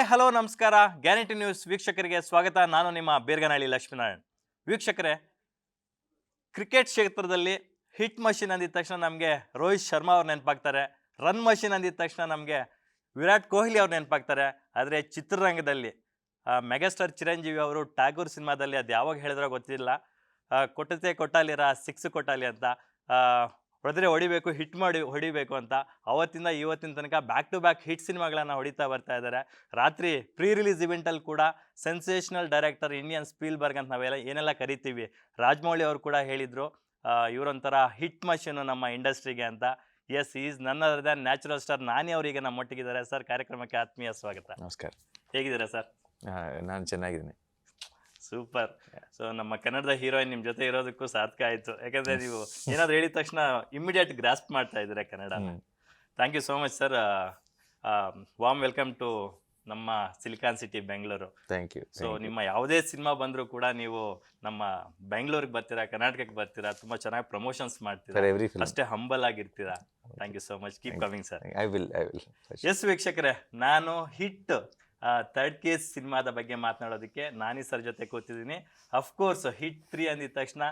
Hi hello ನಮಸ್ಕಾರ. Guarantee news ವೀಕ್ಷಕರಿಗೆ ಸ್ವಾಗತ. ನಾನು ನಿಮ್ಮ ಬೇರ್ಗನಹಳ್ಳಿ ಲಕ್ಷ್ಮೀನಾರಾಯಣ್. ವೀಕ್ಷಕರೇ, ಕ್ರಿಕೆಟ್ ಕ್ಷೇತ್ರದಲ್ಲಿ ಹಿಟ್ ಮಷಿನ್ ಅಂದಿದ ತಕ್ಷಣ ನಮಗೆ ರೋಹಿತ್ ಶರ್ಮಾ ಅವ್ರು ನೆನಪಾಗ್ತಾರೆ. ರನ್ ಮಷಿನ್ ಅಂದಿದ ತಕ್ಷಣ ನಮಗೆ ವಿರಾಟ್ ಕೊಹ್ಲಿ ಅವ್ರು ನೆನಪಾಗ್ತಾರೆ. ಆದರೆ ಚಿತ್ರರಂಗದಲ್ಲಿ ಮೆಗಾಸ್ಟಾರ್ ಚಿರಂಜೀವಿ ಅವರು ಟ್ಯಾಗೂರ್ ಸಿನಿಮಾದಲ್ಲಿ ಅದು ಯಾವಾಗ ಹೇಳಿದ್ರೋ ಗೊತ್ತಿಲ್ಲ. ಕೊಟ್ಟತೆ ಕೊಟ್ಟಾಲಿರ ಸಿಕ್ಸ್ ಕೊಟ್ಟಾಲಿ ಅಂತ ಹೊಡೆದ್ರೆ ಹೊಡಿಬೇಕು ಹಿಟ್ ಮಾಡಿ ಹೊಡಿಬೇಕು ಅಂತ ಅವತ್ತಿಂದ ಇವತ್ತಿನ ತನಕ ಬ್ಯಾಕ್ ಟು ಬ್ಯಾಕ್ ಹಿಟ್ ಸಿನಿಮಾಗಳನ್ನು ಹೊಡಿತಾ ಬರ್ತಾ ಇದ್ದಾರೆ. ರಾತ್ರಿ ಪ್ರೀ ರಿಲೀಸ್ ಇವೆಂಟಲ್ಲಿ ಕೂಡ ಸೆನ್ಸೇಷನಲ್ ಡೈರೆಕ್ಟರ್ ಇಂಡಿಯನ್ ಸ್ಪೀಲ್ಬರ್ಗ್ ಅಂತ ನಾವೆಲ್ಲ ಏನೆಲ್ಲ ಕರಿತೀವಿ? ರಾಜಮೌಳಿ ಅವರು ಕೂಡ ಹೇಳಿದರು ಇವರೊಂಥರ ಹಿಟ್ ಮಷೀನು ನಮ್ಮ ಇಂಡಸ್ಟ್ರಿಗೆ ಅಂತ. ಎಸ್ ಈಸ್ ನನ್ನ ದ್ಯಾನ್ ನ್ಯಾಚುರಲ್ ಸ್ಟಾರ್ ನಾನೇ ಅವರಿಗೆ ನಮ್ಮ ಒಟ್ಟಿಗಿದ್ದಾರೆ ಸರ್ ಕಾರ್ಯಕ್ರಮಕ್ಕೆ ಆತ್ಮೀಯ ಸ್ವಾಗತ. ನಮಸ್ಕಾರ. ಹೇಗಿದ್ದೀರಾ ಸರ್? ನಾನು ಚೆನ್ನಾಗಿದ್ದೀನಿ. ಸೂಪರ್ ಸೊ ನಮ್ಮ ಕನ್ನಡದ ಹೀರೋಯಿನ್ ನಿಮ್ ಜೊತೆ ಇರೋದಕ್ಕೂ ಸಾರ್ಥಕ ಆಯ್ತು. ಯಾಕಂದ್ರೆ ನೀವು ಏನಾದ್ರು ಹೇಳಿದ ತಕ್ಷಣ ಇಮಿಡಿಯೇಟ್ ಗ್ರಾಸ್ಪ್ ಮಾಡ್ತಾ ಇದ್ದೀರಾ Kannada. Thank you so much sir warm welcome to ನಮ್ಮ silicon city Bengaluru thank you so ನಿಮ್ಮ ಯಾವುದೇ ಸಿನಿಮಾ ಬಂದರೂ ಕೂಡ ನೀವು ನಮ್ಮ ಬೆಂಗಳೂರಿಗೆ ಬರ್ತೀರಾ ಕರ್ನಾಟಕಕ್ಕೆ ಬರ್ತೀರಾ ತುಂಬಾ ಚೆನ್ನಾಗಿ ಪ್ರಮೋಷನ್ಸ್ ಮಾಡ್ತೀರಾ ಅಷ್ಟೇ humble ಆಗಿರ್ತೀರಾ? Thank you so much keep coming sir I will I will yes ವೀಕ್ಷಕರೇ ನಾನು ಹಿಟ್ ಥರ್ಡ್ ಕೇಸ್ ಸಿನಿಮಾದ ಬಗ್ಗೆ ಮಾತನಾಡೋದಕ್ಕೆ ನಾನಿ ಸರ್ ಜೊತೆ ಕೂತಿದ್ದೀನಿ. ಅಫ್ಕೋರ್ಸ್ ಹಿಟ್ ತ್ರೀ ಅಂದಿದ ತಕ್ಷಣ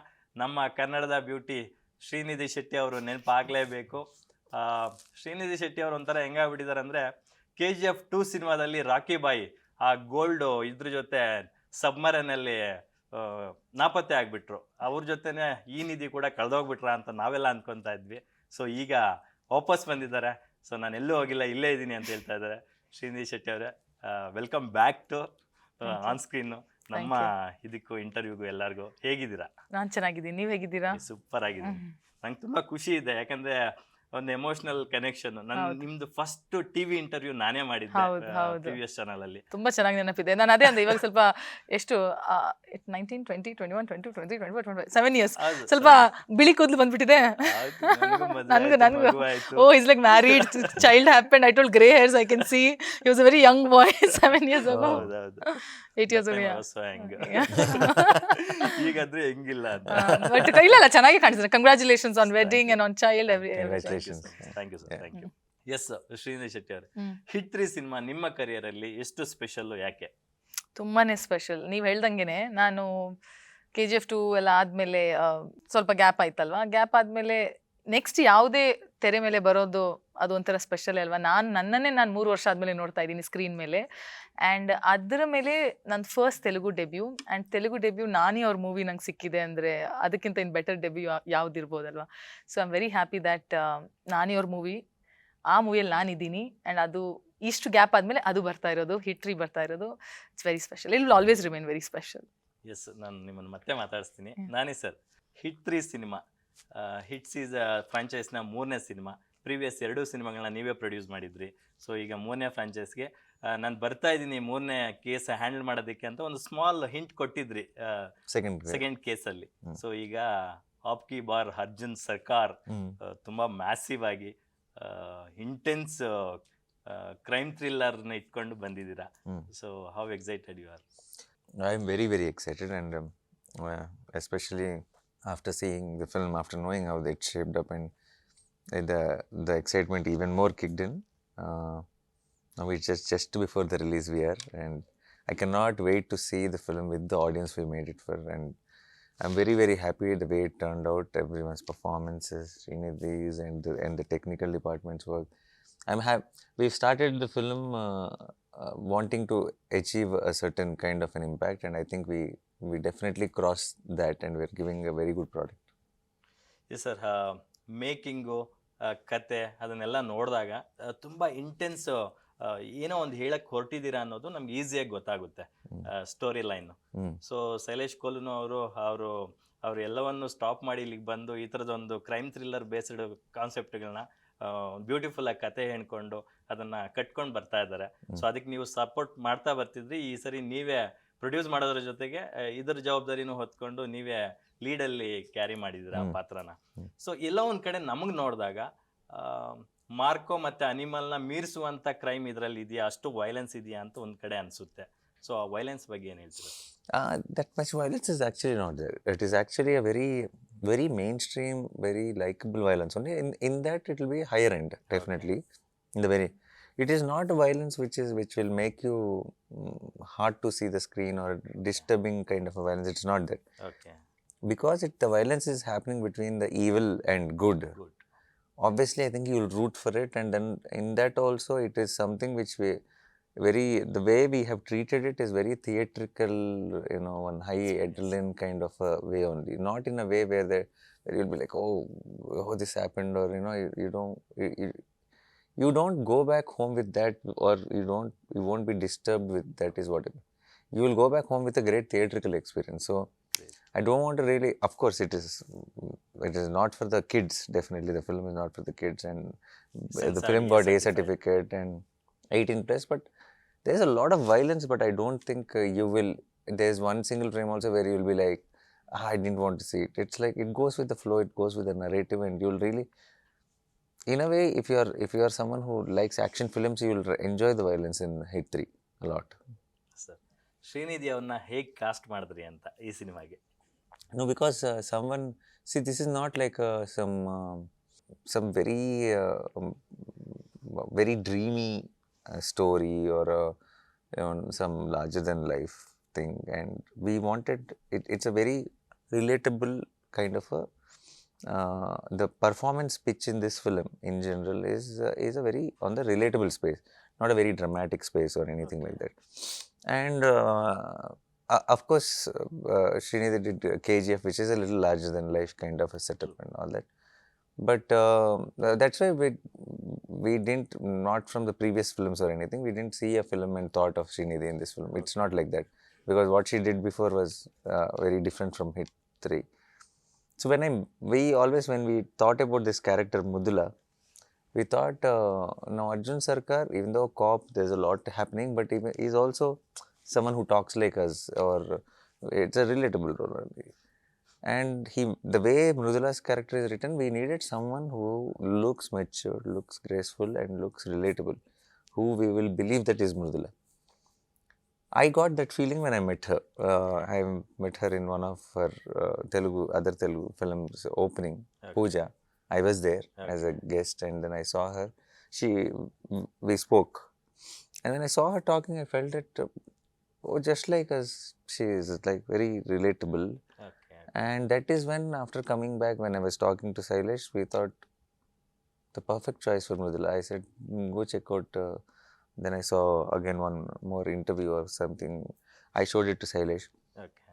ನಮ್ಮ ಕನ್ನಡದ ಬ್ಯೂಟಿ ಶ್ರೀನಿಧಿ ಶೆಟ್ಟಿ ಅವರು ನೆನಪಾಗಲೇಬೇಕು. ಶ್ರೀನಿಧಿ ಶೆಟ್ಟಿ ಅವರು ಒಂಥರ ಹೆಂಗಾಗ್ಬಿಟ್ಟಿದ್ದಾರೆ ಅಂದರೆ ಕೆ ಜಿ ಎಫ್ ಟೂ ಸಿನಿಮಾದಲ್ಲಿ ರಾಕಿ ಬಾಯಿ ಆ ಗೋಲ್ಡು ಇದ್ರ ಜೊತೆ ಸಬ್ಮರನಲ್ಲಿ ನಾಪತ್ತೆ ಆಗಿಬಿಟ್ರು. ಅವ್ರ ಜೊತೆನೆ ಈ ನಿಧಿ ಕೂಡ ಕಳೆದೋಗ್ಬಿಟ್ರ ಅಂತ ನಾವೆಲ್ಲ ಅಂದ್ಕೊತಾ ಇದ್ವಿ. ಸೊ ಈಗ ವಾಪಸ್ ಬಂದಿದ್ದಾರೆ. ಸೊ ನಾನು ಎಲ್ಲೂ ಹೋಗಿಲ್ಲ, ಇಲ್ಲೇ ಇದ್ದೀನಿ ಅಂತ ಹೇಳ್ತಾ ಇದ್ದಾರೆ ಶ್ರೀನಿಧಿ ಶೆಟ್ಟಿ ಅವರೇ. Welcome back to on screen ನಮ್ಮ ಇದಕ್ಕೂ ಇಂಟರ್ವ್ಯೂಗೂ ಎಲ್ಲರಿಗೂ ಹೇಗಿದ್ದೀರಾ? ನಾನು ಚೆನ್ನಾಗಿದ್ದೀನಿ. ನೀವು ಹೇಗಿದ್ದೀರಾ? ಸೂಪರ್ ಆಗಿದ್ದೀನಿ. ನಂಗೆ ತುಂಬಾ ಖುಷಿ ಇದೆ. ಯಾಕಂದ್ರೆ ಒಂದು ಎಮೋಷನಲ್ ಕನೆಕ್ಷನ್ ನಾನು. ನಿಮ್ದು ಫಸ್ಟ್ ಟಿವಿ ಇಂಟರ್ವ್ಯೂ ನಾನೇ ಮಾಡಿದ್ದೆ ಟಿವಿಎಸ್ ಚಾನಲ್ ಅಲ್ಲಿ. ತುಂಬಾ ಚೆನ್ನಾಗಿ ನೆನಪಿದೆ. ನಾನು ಅದೇ ಅಂದೆ ಇವಾಗ ಸ್ವಲ್ಪ ಎಷ್ಟು nineteen twenty twenty one twenty twenty twenty twenty seven years ಸ್ವಲ್ಪ ಬಿಳಿ ಕೂದಲು ಬಂದ್ಬಿಟ್ಟಿದೆ. ನನಗೂ ನನ್ಗೂ ಓ is like married child happen I told grey hairs I can see you was a very young boy seven years ago. Eight years. ಈಗಾದ್ರೆ ಹೆಂಗಿಲ್ಲ but ಇಲ್ಲ ಚೆನ್ನಾಗಿ ಕಾಣಿಸ್ತಾರೆ. Congratulations on wedding and on child every Congratulations. Thank you sir. Thank you yes Srinidhi Shetty ಅವರೇ. Hit three cinema ನಿಮ್ಮ career ಅಲ್ಲಿ ಎಷ್ಟು special ಯಾಕೆ? ತುಂಬಾನೇ special ನೀವು ಹೇಳ್ದಂಗೆನೆ ನಾನು ಕೆ ಜಿ ಎಫ್ ಟು ಎಲ್ಲ ಆದಮೇಲೆ ಸ್ವಲ್ಪ ಗ್ಯಾಪ್ ಆಯ್ತಲ್ವಾ? ಗ್ಯಾಪ್ ಆದಮೇಲೆ ನೆಕ್ಸ್ಟ್ ಯಾವುದೇ ತೆರೆ ಮೇಲೆ ಬರೋದು ಅದು ಒಂಥರ ಸ್ಪೆಷಲ್ ಅಲ್ವಾ? ನಾನು ನನ್ನನ್ನೇ ನಾನು ಮೂರು ವರ್ಷ ಆದಮೇಲೆ ನೋಡ್ತಾ ಇದ್ದೀನಿ ಸ್ಕ್ರೀನ್ ಮೇಲೆ. ಆ್ಯಂಡ್ ಅದರ ಮೇಲೆ ನನ್ನ first Telugu debut and Telugu debut Nani ಅವ್ರ ಮೂವಿ ನಂಗೆ ಸಿಕ್ಕಿದೆ ಅಂದರೆ ಅದಕ್ಕಿಂತ ಇನ್ನು better debut ಯಾವುದಿರ್ಬೋದಲ್ವ so I am very happy that Nani ಅವ್ರ ಮೂವಿ ಆ ಮೂವಿಯಲ್ಲಿ ನಾನಿದ್ದೀನಿ ಆ್ಯಂಡ್ ಅದು ಇಷ್ಟು ಗ್ಯಾಪ್ ಆದಮೇಲೆ ಅದು ಬರ್ತಾ ಇರೋದು ಹಿಟ್ರಿ ಬರ್ತಾ ಇರೋದು. It's very special it will always remain very special yes ನಾನು ನಿಮ್ಮನ್ನು ಮತ್ತೆ ಮಾತಾಡಿಸ್ತೀನಿ. Nani sir hit three cinema hits is ಫ್ರಾಂಚೈಸ್ನ ಮೂರನೇ ಸಿನಿಮಾ. ಪ್ರೀವಿಯಸ್ ಎರಡು ಸಿನಿಮಾಗಳನ್ನ ನೀವೇ ಪ್ರೊಡ್ಯೂಸ್ ಮಾಡಿದ್ರಿ. ಸೊ ಈಗ ಮೂರನೇ ಫ್ರಾಂಚೈಸ್ಗೆ ನಾನು ಬರ್ತಾ ಇದ್ದೀನಿ ಮೂರನೇ ಕೇಸ್ ಹ್ಯಾಂಡಲ್ ಮಾಡೋದಕ್ಕೆ ಅಂತ ಒಂದು ಸ್ಮಾಲ್ ಹಿಂಟ್ ಕೊಟ್ಟಿದ್ರಿ ಸೆಕೆಂಡ್ ಸೆಕೆಂಡ್ ಕೇಸಲ್ಲಿ. ಸೊ ಈಗ ಆಪ್ಕಿ ಬಾರ್ ಅರ್ಜುನ್ ಸರ್ಕಾರ್ ತುಂಬಾ ಮ್ಯಾಸಿವ್ ಆಗಿ ಇಂಟೆನ್ಸ್ ಕ್ರೈಮ್ ಥ್ರಿಲ್ಲರ್ನ ಇಟ್ಕೊಂಡು ಬಂದಿದ್ದೀರಾ. So how excited you are I am very very excited and especially after seeing the film after knowing how it shaped up and uh, the the excitement even more kicked in. Uh, now it's just just before the release we are and I cannot wait to see the film with the audience we made it for. And I'm very very happy the way it turned out everyone's performances Srinidhi's and the, and the technical department's work. I'm happy we've started the film uh, uh, wanting to achieve a certain kind of an impact and i think we we definitely crossed that and we're giving a very good product. Yes sir making ಕತೆ ಅದನ್ನೆಲ್ಲ ನೋಡಿದಾಗ ತುಂಬ intense ಏನೋ ಒಂದು ಹೇಳಕ್ಕೆ ಹೊರಟಿದ್ದೀರಾ ಅನ್ನೋದು ನಮ್ಗೆ ಈಸಿಯಾಗಿ ಗೊತ್ತಾಗುತ್ತೆ story line. So Shailesh Kolanu ಅವರು ಅವರು ಅವ್ರು ಎಲ್ಲವನ್ನು ಸ್ಟಾಪ್ ಮಾಡಿ ಇಲ್ಲಿಗೆ ಬಂದು ಈ ಥರದೊಂದು ಕ್ರೈಮ್ ಥ್ರಿಲ್ಲರ್ ಬೇಸ್ಡ್ ಕಾನ್ಸೆಪ್ಟ್ಗಳನ್ನ ಬ್ಯೂಟಿಫುಲ್ ಆಗಿ ಕತೆ ಹೇಳ್ಕೊಂಡು ಅದನ್ನ ಕಟ್ಕೊಂಡು ಬರ್ತಾ ಇದ್ದಾರೆ. ಸೊ ಅದಕ್ಕೆ ನೀವು ಸಪೋರ್ಟ್ ಮಾಡ್ತಾ ಬರ್ತಿದ್ರಿ. ಈ ಸರಿ ನೀವೇ ಪ್ರೊಡ್ಯೂಸ್ ಮಾಡೋದ್ರ ಜೊತೆಗೆ ಇದರ ಜವಾಬ್ದಾರಿನೂ ಹೊತ್ಕೊಂಡು ನೀವೇ ಲೀಡಲ್ಲಿ ಕ್ಯಾರಿ ಮಾಡಿದ್ರ ಆ ಪಾತ್ರನ. ಸೊ ಎಲ್ಲ ಒಂದು ಕಡೆ ನಮಗೆ ನೋಡಿದಾಗ ಮಾರ್ಕೋ ಮತ್ತು ಅನಿಮಲ್ನ ಮೀರಿಸುವಂಥ ಕ್ರೈಮ್ ಇದರಲ್ಲಿ ಇದೆಯಾ ಅಷ್ಟು ವೈಲೆನ್ಸ್ ಇದೆಯಾ ಅಂತ ಒಂದು ಕಡೆ ಅನಿಸುತ್ತೆ. ಸೊ ಆ ವೈಲೆನ್ಸ್ ಬಗ್ಗೆ ಏನು ಹೇಳ್ತೀರಿ? That much violence is actually there it is actually a very very mainstream very likable violence only in in that it will be higher end definitely in the very it is not violence which is which will make you mm, hard to see the screen or disturbing kind of a violence. It's not that. Okay. Because it, the violence is happening between the evil and good, good. obviously i think you'll root for it. And then in that also it is something which we very the way we have treated it is very theatrical you know one high adrenaline kind of a way only. Not in a way where, they, you'll be like oh oh this happened or you know you, you don't you, you, you don't go back home with that or you don't you won't be disturbed with that is what it, you will go back home with a great theatrical experience. So i don't want to really of course it is it is not for the kids definitely. The film is not for the kids and the film got a certificate and 18 plus but there's a lot of violence but i don't think uh, you will there's one single frame also where you'll be like ah, i didn't want to see it. It's like it goes with the flow it goes with the narrative and you'll really in a way if you are if you are someone who likes action films you will re- enjoy the violence in hit 3 a lot sir Srinidhi ಅವ್ರನ್ನ ಹೇಗೆ cost ಮಾಡಿದ್ರಿ ಅಂತ ಈ ಸಿನಿಮಾಗೆ no because uh, someone see this is not like uh, some um, some very uh, um, very dreamy uh, story or uh, you know, some larger than life thing and we wanted it, it's a very relatable kind of a uh, the performance pitch in this film in general is uh, is a very on the relatable space not a very dramatic space or anything like that. And uh, uh, of course uh, Srinidhi did uh, KGF which is a little larger than life kind of a setup and all that. But that's why we we didn't not from the previous films or anything we didn't see a film and thought of Srinidhi in this film. It's not like that. Because what she did before was uh, very different from hit 3 so when I we always when we thought about this character Mudula, we thought uh, now Arjun Sarkar, even though cop, there's a lot happening, but he, he's also someone who talks like us, or it's a relatable role. And he, the way Mrudula's character is written, we needed someone who looks mature, looks graceful, and looks relatable, who we will believe that is Mrudula. I got that feeling when I met her. Uh, I met her in one of her uh, Telugu, other Telugu films opening, Okay. Pooja. I was there Okay. as a guest, and then I saw her. She, we spoke, and then I saw her talking. I felt that, uh, oh, just like us, she is like very relatable. Okay And that is when, after coming back, when I was talking to Sailesh, we thought the perfect choice for Mridula. I said, "Mm, go check out. Then I saw again one more interview or something. I showed it to Sailesh, okay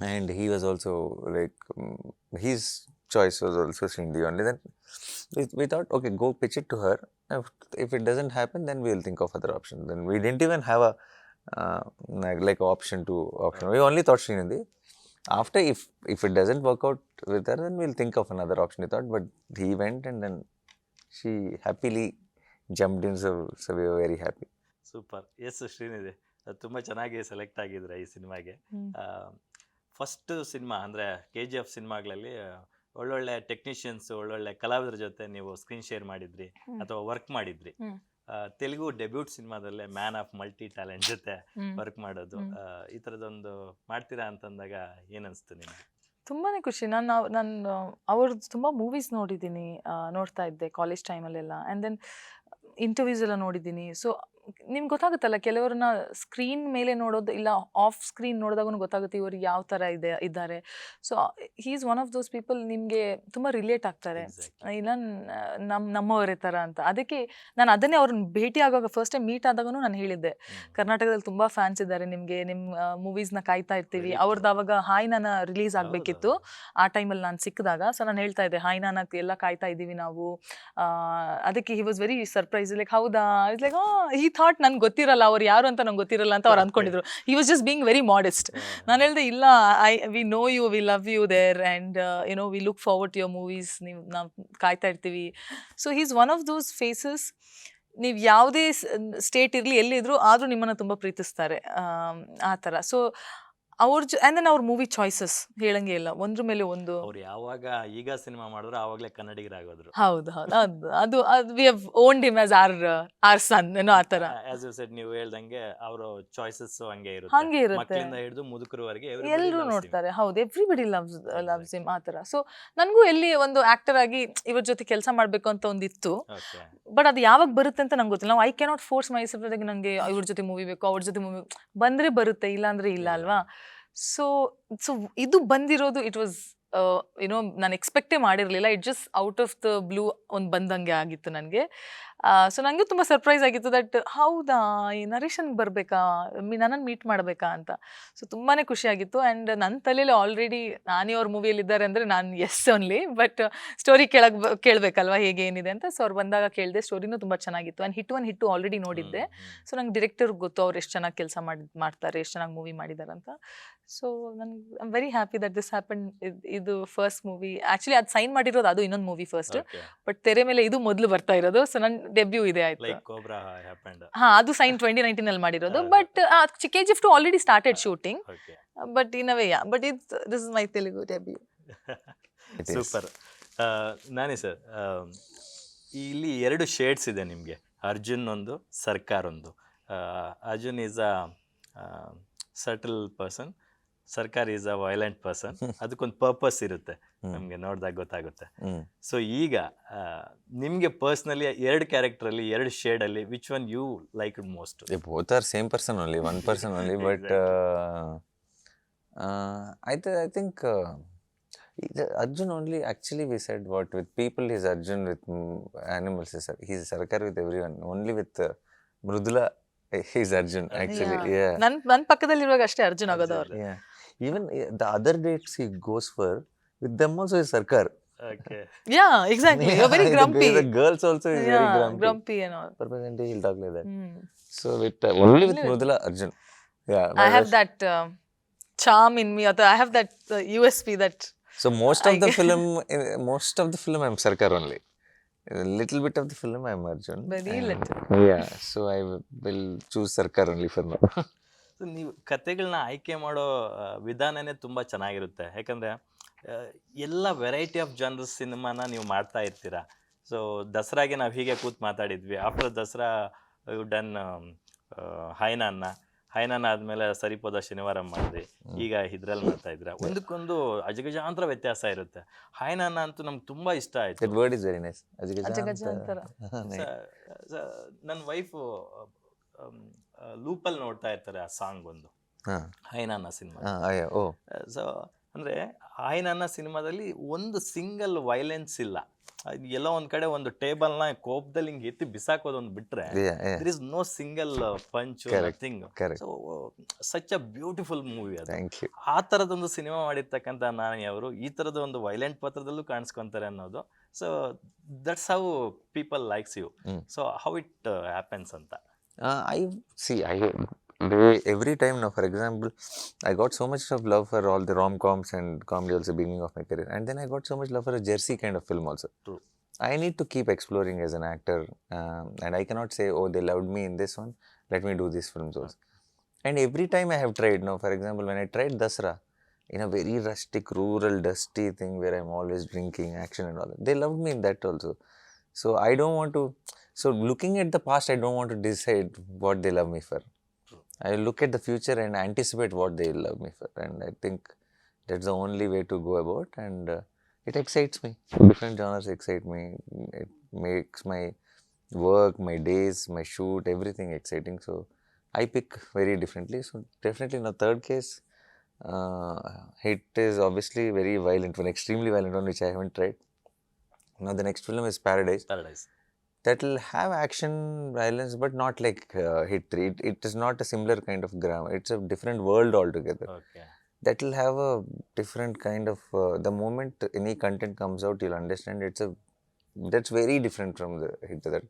and he was also like, mm, his choice was also Srinidhi only. Then we, we thought, okay, go pitch it to her. If, if it doesn't happen, then we'll think of other options. Then we didn't even have a uh, like, like option to option. We only thought Srinidhi. After, if if it doesn't work out with her, then we'll think of another option. We thought, but he went and then she happily jumped in so so we very very happy. Super yes Srinidhi ಅದು ತುಂಬ ಚೆನ್ನಾಗಿ select ಆಗಿದ್ರೆ ಈ ಸಿನಿಮಾಗೆ. First cinema ಅಂದರೆ K G F ಸಿನಿಮಾಗಳಲ್ಲಿ ಒಳ್ಳೊಳ್ಳೆ technicians ಒಳ್ಳೊಳ್ಳೆ ಕಲಾವಿದರ ಜೊತೆ ನೀವು ಸ್ಕ್ರೀನ್ ಶೇರ್ ಮಾಡಿದ್ರಿ. ಅಥವಾ ವರ್ಕ್ ಮಾಡಿದ್ರಿ. ತೆಲುಗು ಡೆಬ್ಯೂಟ್ ಸಿನಿಮಾದಲ್ಲೇ ಮ್ಯಾನ್ ಆಫ್ ಮಲ್ಟಿ ಟ್ಯಾಲೆಂಟ್ ಜೊತೆ. ವರ್ಕ್ ಮಾಡೋದು. ಈ ಥರದೊಂದು ಮಾಡ್ತೀರಾ ಅಂತಂದಾಗ ಏನನ್ಸ್ತು ನಿಮಗೆ? ತುಂಬಾ ಖುಷಿ. ನಾನು ನಾನು ಅವ್ರದ್ದು ತುಂಬ ಮೂವೀಸ್ ನೋಡಿದ್ದೀನಿ ನೋಡ್ತಾ ಇದ್ದೆ ಕಾಲೇಜ್ ಟೈಮಲ್ಲೆಲ್ಲ ಆ್ಯಂಡ್ ದೆನ್ ಇಂಟರ್ವ್ಯೂಸ್ ಎಲ್ಲ ನೋಡಿದ್ದೀನಿ. ಸೊ ನಿಮ್ಗೆ ಗೊತ್ತಾಗುತ್ತಲ್ಲ ಕೆಲವರನ್ನ ಸ್ಕ್ರೀನ್ ಮೇಲೆ ನೋಡೋದು ಇಲ್ಲ ಆಫ್ ಸ್ಕ್ರೀನ್ ನೋಡಿದಾಗೂ ಗೊತ್ತಾಗುತ್ತೆ ಇವರು ಯಾವ ಥರ ಇದೆ ಇದ್ದಾರೆ. So he is one of those people ನಿಮಗೆ ತುಂಬ ರಿಲೇಟ್ ಆಗ್ತಾರೆ. ಇಲ್ಲ ನಮ್ಮ ನಮ್ಮವರೇ ಥರ ಅಂತ. ಅದಕ್ಕೆ ನಾನು ಅದನ್ನೇ ಅವ್ರನ್ನ ಭೇಟಿ ಆಗುವಾಗ ಫಸ್ಟ್ ಟೈಮ್ ಮೀಟ್ ಆದಾಗೂ ನಾನು ಹೇಳಿದ್ದೆ. ಕರ್ನಾಟಕದಲ್ಲಿ ತುಂಬಾ ಫ್ಯಾನ್ಸ್ ಇದ್ದಾರೆ ನಿಮಗೆ ನಿಮ್ಮ ಮೂವೀಸ್ನ ಕಾಯ್ತಾ ಇರ್ತೀವಿ. ಅವ್ರದ್ದು ಅವಾಗ ಹಾಯ್ ನಾನ ರಿಲೀಸ್ ಆಗಬೇಕಿತ್ತು. ಆ ಟೈಮಲ್ಲಿ ನಾನು ಸಿಕ್ಕಿದಾಗ ಸೊ ನಾನು ಹೇಳ್ತಾ ಇದ್ದೆ ಹಾಯ್ ನಾನ ಎಲ್ಲ ಕಾಯ್ತಾ ಇದ್ದೀವಿ ನಾವು. ಅದಕ್ಕೆ he was very surprise like ಹೌದಾ? ಲೈಕ್ ಈ ಥಾಟ್ ನನ್ಗೆ ಗೊತ್ತಿರಲ್ಲ ಅವ್ರು ಯಾರು ಅಂತ ನಂಗೆ ಗೊತ್ತಿರಲ್ಲ ಅಂತ ಅವ್ರು ಅಂದ್ಕೊಂಡಿದ್ರು he was just being very modest. ನಾನು ಹೇಳ್ದೆ ಇಲ್ಲ I we know you we love you there and you know we look forward your movies ನೀವು ನಾವು ಕಾಯ್ತಾ ಇರ್ತೀವಿ. So he's one of those faces ನೀವು ಯಾವುದೇ ಸ್ಟೇಟ್ ಇರಲಿ ಎಲ್ಲಿದ್ರು ಆದರೂ ನಿಮ್ಮನ್ನು ತುಂಬ ಪ್ರೀತಿಸ್ತಾರೆ ಆ ಥರ. ಸೊ ಅವ್ರ ಆ್ಯಂಡ್ ದೆನ್ ಅವ್ರ ಮೂವಿ ಚಾಯ್ಸಸ್ ಹೇಳಂಗೆ ಇಲ್ಲ. ಒಂದ್ರ ಮೇಲೆ ಒಂದು ಅವ್ರು ಯಾವಾಗ ಈಗ ಸಿನಿಮಾ ಮಾಡಿದ್ರು ಆವಾಗಲೇ ಕನ್ನಡಿಗರಾಗೋದ್ರು. ಹೌದು ಹೌದು. ಅದು ಅದು ಅದು we have own dim as are are son ಏನೋ ಆ ಥರ. ಆಸ್ ಯು ಸೆಟ್ ನೀವು ಹೇಳ್ದಂಗೆ ಅವರ ಚಾಯ್ಸಸ್ ಹಂಗೆ ಇರುತ್ತೆ. ಹಂಗೆ ಇರುತ್ತೆ. ಮಕ್ಕಳಿಂದ ಹಿಡಿದು ಮುದುಕರವರೆಗೆ ಎಲ್ಲರೂ ನೋಡ್ತಾರೆ. ಹೌದು ಎವ್ರಿಬಡಿ ಲವ್ಸ್ ಲವ್ಸ್ ಹಿಮ್ ಆ ಥರ. ಸೊ ನನಗೂ ಎಲ್ಲಿ ಒಂದು ಆಕ್ಟರ್ ಆಗಿ ಇವ್ರ ಜೊತೆ ಕೆಲಸ ಮಾಡಬೇಕು ಅಂತ ಒಂದಿತ್ತು ಓಕೆ ಬಟ್ ಅದು ಯಾವಾಗ ಬರುತ್ತೆ ಅಂತ ನಂಗೆ ಗೊತ್ತಿಲ್ಲ. ನಾವು ಐ ನಾಟ್ ಫೋರ್ಸ್ ಮೈ ನನಗೆ ಇವ್ರ ಜೊತೆ ಮೂವಿ ಬೇಕು ಅವ್ರ ಜೊತೆ ಮೂವಿ ಬಂದ್ರೆ ಬರುತ್ತೆ ಇಲ್ಲ ಅಂದ್ರೆ ಇಲ್ಲ ಅಲ್ವಾ? ಸೊ ಸೊ ಇದು ಬಂದಿರೋದು ಇಟ್ ವಾಸ್ ಏನೋ ನಾನು ಎಕ್ಸ್ಪೆಕ್ಟೇ ಮಾಡಿರಲಿಲ್ಲ. It just out of the blue ಒಂದು ಬಂದಂಗೆ ಆಗಿತ್ತು ನನಗೆ. ಸೊ ನನಗೆ ತುಂಬ ಸರ್ಪ್ರೈಸ್ ಆಗಿತ್ತು ದಟ್ ಹೌದಾ ಈ ನರೇಶನ್ಗೆ ಬರಬೇಕಾ ನನ್ನನ್ನು ಮೀಟ್ ಮಾಡಬೇಕಾ ಅಂತ. ಸೊ ತುಂಬಾ ಖುಷಿಯಾಗಿತ್ತು ಆ್ಯಂಡ್ ನನ್ನ ತಲೆಯಲ್ಲಿ ಆಲ್ರೆಡಿ ನಾನೇ ಅವ್ರ ಮೂವಿಯಲ್ಲಿ ಇದ್ದಾರೆ ಅಂದರೆ ನಾನು ಎಸ್ ಓನ್ಲಿ ಬಟ್ ಸ್ಟೋರಿ ಕೇಳಕ್ ಕೇಳಬೇಕಲ್ವಾ ಹೇಗೆ ಏನಿದೆ ಅಂತ. ಸೊ ಅವ್ರು ಬಂದಾಗ ಕೇಳಿದೆ ಸ್ಟೋರಿನೂ ತುಂಬ ಚೆನ್ನಾಗಿತ್ತು and hit one hit already ನೋಡಿದ್ದೆ. ಸೊ ನಂಗೆ ಡಿರೆಕ್ಟರ್ ಗೊತ್ತು ಅವ್ರು ಎಷ್ಟು ಚೆನ್ನಾಗಿ ಕೆಲಸ ಮಾಡಿ ಮಾಡ್ತಾರೆ ಎಷ್ಟು ಚೆನ್ನಾಗಿ ಮೂವಿ ಮಾಡಿದ್ದಾರೆ ಅಂತ. ಸೊ ನನಗೆ I'm very happy that this happen ಇದು ಫಸ್ಟ್ ಮೂವಿ ಆ್ಯಕ್ಚುಲಿ ಅದು ಸೈನ್ ಮಾಡಿರೋದು ಅದು ಇನ್ನೊಂದು ಮೂವಿ ಫಸ್ಟ್ ಬಟ್ ತೆರೆ ಮೇಲೆ ಇದು ಮೊದಲು ಬರ್ತಾ ಇರೋದು. ಸೊ ನನ್ನ ಡೆಬ್ಯೂ ಇದೆ ಆಯ್ತು. ಲೈಕ್ ಕೋಬ್ರಾ ಹ್ಯಾಪೆಂಡ್ ಹಾ ಅದು ಸೈನ್ ಟ್ವೆಂಟಿ ನೈನ್ಟೀನ್ ಅಲ್ಲಿ ಮಾಡಿರೋದು. But K G F two already started shooting but in away yeah but it this is my Telugu debut It is. Super Nani sir ಇಲ್ಲಿ ಎರಡು shades ಇದೆ ನಿಮಗೆ. ಅರ್ಜುನ್ ಒಂದು ಸರ್ಕಾರ್ ಒಂದು. ಆ, Arjun is a subtle person Sarkar is a violent person ಅದಕ್ಕೊಂದು purpose ಇರುತ್ತೆ. ನಮಗೆ ನೋಡಿದಾಗ ಗೊತ್ತಾಗುತ್ತೆ. ಸೊ ಈಗ ನಿಮಗೆ ಪರ್ಸ್ನಲಿ ಎರಡು ಕ್ಯಾರೆಕ್ಟ್ರಲ್ಲಿ ಎರಡು ಶೇಡಲ್ಲಿ which one you like most both are same person only one person only but I I think Arjun only actually we said what with people is Arjun with what with people he's Arjun with one only is Sar- is Sarkar with ನನ್ನ only with uh, Mrudula eh, he's Arjun actually. Yeah. ನನ್ ನನ್ ಪಕ್ಕದಲ್ಲಿರುವಾಗ ಅಷ್ಟೇ ಅರ್ಜುನ್ ಆಗೋದು ಅವ್ರು. even eh, the other dates he goes for, with them also is Sarkar. Okay. Yeah, exactly. Yeah, You're very grumpy. The, girls also is yeah, very grumpy. grumpy and all. For he'll talk like that. Mm. So with uh, only with Mudala Arjun. Yeah. I have that uh, charm in me. I have that uh, USP that. So most of I the film, eh, most of the film, I'm Sarkar only. A little bit of the film, I'm Arjun. Very little. Yeah. So I will choose Sarkar only for now. So ನೀವು ಕತೆಗಳನ್ನ ಆಯ್ಕೆ ಮಾಡೋ ವಿಧಾನನೇ ತುಂಬ ಚೆನ್ನಾಗಿರುತ್ತೆ. ಯಾಕಂದರೆ ಎಲ್ಲ variety of ಜನರ್ ಸಿನಿಮಾನ ನೀವು ಮಾಡ್ತಾ ಇರ್ತೀರಾ. ಸೊ ದಸರಾಗೆ ನಾವು ಹೀಗೆ ಕೂತ್ ಮಾತಾಡಿದ್ವಿ. ಆಫ್ಟರ್ ದಸರಾ ಯು ಡನ್ ಹೈನಾನ್ನ. ಹೈನಾನ್ ಆದಮೇಲೆ ಸರಿಪೋದ ಶನಿವಾರ ಮಾಡಿದ್ವಿ. ಈಗ ಇದ್ರಲ್ಲಿ ಮಾಡ್ತಾ ಇದ್ರ ಒಂದಕ್ಕೊಂದು ಅಜಗಜಾಂತರ ವ್ಯತ್ಯಾಸ ಇರುತ್ತೆ. ಹೈನಾನ್ನ ಅಂತೂ ನಮ್ಗೆ ತುಂಬ ಇಷ್ಟ ಆಯ್ತು. Word is very nice. ನನ್ನ ವೈಫು ಲೂಪಲ್ಲಿ ನೋಡ್ತಾ ಇರ್ತಾರೆ ಆ ಸಾಂಗ್ ಒಂದು. ಹಾ, ಹೈನಾನ್ನ ಸಿನಿಮಾ ಸೊ ಅಂದರೆ ಆಯ್ನನ್ನ ಸಿನಿಮಾದಲ್ಲಿ ಒಂದು ಸಿಂಗಲ್ ವೈಲೆನ್ಸ್ ಇಲ್ಲ. ಎಲ್ಲೋ ಒಂದು ಕಡೆ ಒಂದು ಟೇಬಲ್ನ ಕೋಪದಲ್ಲಿ ಹಿಂಗೆ ಎತ್ತಿ ಬಿಸಾಕೋದೊಂದು ಬಿಟ್ರೆ. There is no single punch. So such a beautiful movie ಅದು. ಆ ಥರದೊಂದು ಸಿನಿಮಾ ಮಾಡಿರ್ತಕ್ಕಂಥ ನಾನಿ ಅವರು ಈ ಥರದ ಒಂದು ವೈಲೆಂಟ್ ಪಾತ್ರದಲ್ಲೂ ಕಾಣಿಸ್ಕೊಂತಾರೆ ಅನ್ನೋದು. So that's how people likes you. So how it happens ಅಂತ. Uh, I see. I every time now, for example, I got so much of love for all the rom coms and comedy also beginning of my career, and then I got so much love for a Jersey kind of film also. True. I need to keep exploring as an actor, um, and I cannot say, oh, they loved me in this one. Let me do these films also. And every time I have tried, now, for example, when I tried Dasra, in a very rustic, rural, dusty thing where I'm always drinking, action and all that, they loved me in that also. So I don't want to. So looking at the past, I don't want to decide what they love me for. I look at the future and anticipate what they love me for, and I think that's the only way to go about. And uh, it excites me. Different genres excite me. It makes my work, my days, my shoot, everything exciting. So I pick very differently. So definitely in the third case, uh, it is obviously very violent one, extremely violent one, which I haven't tried. Now the next film is Paradise. Paradise. That will have action, violence, but not like uh, Hit 3. It, it is not a similar kind of grammar. It's a different world altogether. Okay That will have a different kind of. Uh, the moment any content comes out, you'll understand it's a. That's very different from the Hit that.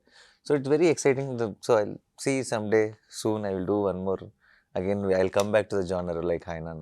So it's very exciting. The, so I'll see someday soon. I will do one more. Again, I'll come back to the genre like Hainan.